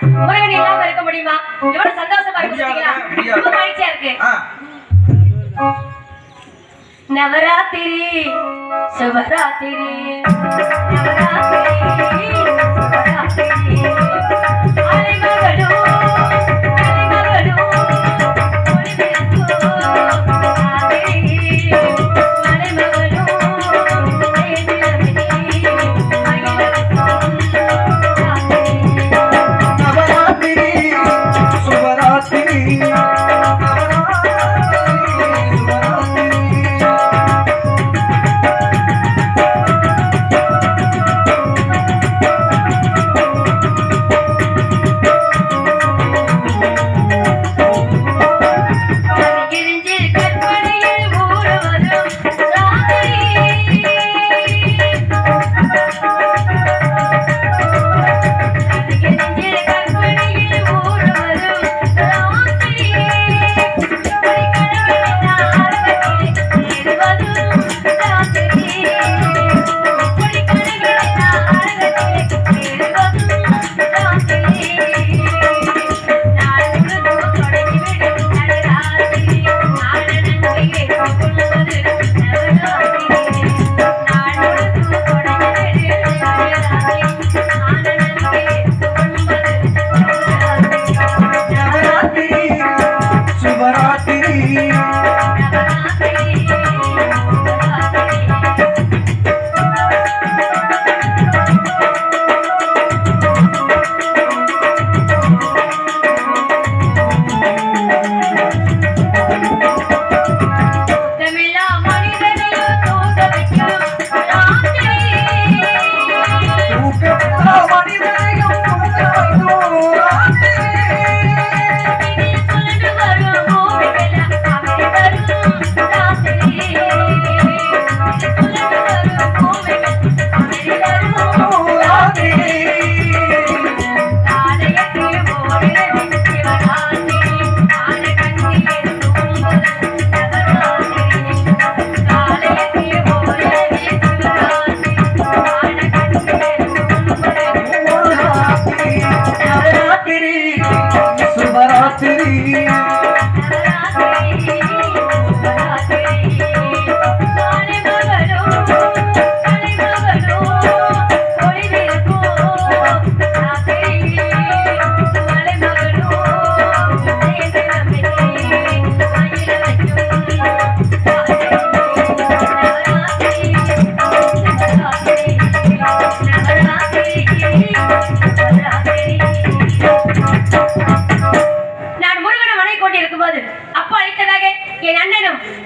முருகன் இல்லாம இருக்க முடியுமா? எவ்வளவு சந்தோஷமா இருக்கு. ரொம்ப மகிழ்ச்சியா இருக்கு. நவராத்திரி சிவராத்திரி நவராத்திரி.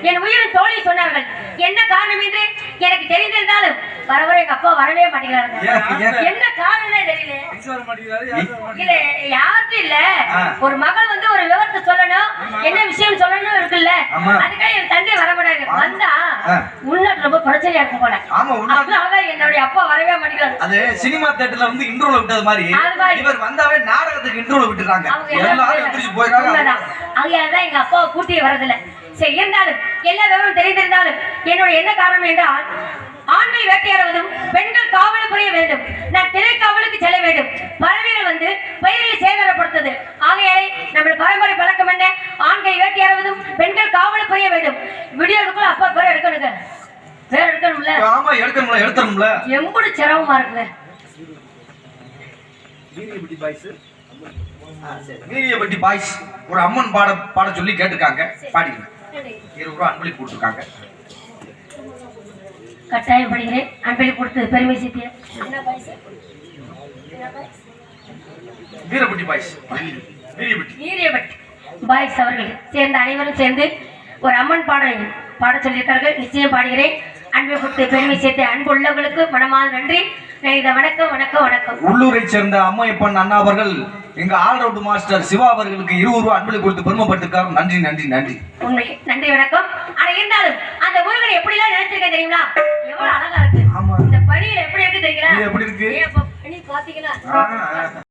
என் உயிரும் தோழி சொன்னார்கள். என்ன காரணம் என்று எனக்கு தெரிந்திருந்தாலும் வர வர எங்க அப்பா வரவே மாட்டேங்கிறாங்க? என்ன காரணம்னே தெரியல. இல்ல யாருக்கும் இல்ல. ஒரு மகள் வந்து ஒரு விவரத்தை சொல்லணும். என்ன விஷயம் சொல்லணும் இருக்குல்ல. அதுக்காக என் தந்தை வர மாட்டாங்க. வந்தா. உள்நாட்டு ரொம்ப பிரச்சனையா இருக்கும் போல. அதனாலதான் என்னுடைய அப்பா வரவே மாட்டேங்கிறாரு. அது சினிமா தேட்டர்ல வந்து இன்ட்ரோல விட்டது மாதிரி. இவர் வந்தாவே நாடகத்துக்கு இன்ட்ரோல விட்டுறாங்க. எல்லாரும் எந்திரிச்சு போயிடுறாங்க உண்மைதான். அதனாலதான் எங்க அப்பாவை கூட்டியே வரதில்ல சரி இருந்தாலும் எல்லா விவரம் தெரிந்திருந்தாலும் என்னுடைய என்ன காரணம் என்றால் ஆண்கள் வேட்டையாடுவதும் பெண்கள் காவல் புரிய வேண்டும். நான் திரைக்காவலுக்கு செல்ல வேண்டும். பறவைகள் வந்து பயிர்களை சேதாரப்படுத்தது ஆகையாலே நம்ம பரம்பரை பழக்கம் என்ன? ஆண்கள் வேட்டையாடுவதும் பெண்கள் காவல் புரிய வேண்டும். விடியலுக்குள்ள அப்பா பேர் எடுக்கணுங்க. பேர் எடுக்கணும்ல? ஆமா எடுக்கணும்ல எடுத்துறோம்ல எம்புடு சிரமமா இருக்குங்க. வீரியப்பட்டி பாய்ஸ் ஒரு அம்மன் பாட பாட சொல்லி கேட்டிருக்காங்க. பாடிக்கணும் இருபது ரூபா அன்பளி கொடுத்துருக்காங்க. கட்டாயம் படிக்கிறேன் அன்பளி கொடுத்து பெருமை சேர்த்திய? என்ன பாய்ஸ் வீரப்பட்டி பாய்ஸ் வீரியப்பட்டி வீரியபட் பாய்ஸ் அவர்கள் சேர்ந்த அனைவரும் சேர்ந்து ஒரு அம்மன் பாடல் பாட சொல்லியிருக்கார்கள் நிச்சயம் பாடுகிறேன். அன்பை கொடுத்து பெருமை சேர்த்த அன்பு உள்ளவர்களுக்கு மனமாத நன்றி. வணக்கம் வணக்கம் வணக்கம். உள்ளூரை சேர்ந்த அம்மையப்பன் அண்ணா அவர்கள் எங்க ஆல்ரவுண்ட் மாஸ்டர் சிவா அவர்களுக்கு இருபது ரூபா அன்பளி கொடுத்து பெருமைப்பட்டிருக்காரு. நன்றி நன்றி நன்றி. உண்மை. நன்றி வணக்கம். ஆனா இருந்தாலும் அந்த முருகனை எப்படி எல்லாம் நினைச்சிருக்கேன் தெரியுங்களா? எவ்வளவு அழகா இருக்கு. ஆமா. இந்த பணியில எப்படி இருக்கு தெரியுங்களா? எப்படி இருக்கு? ஏன்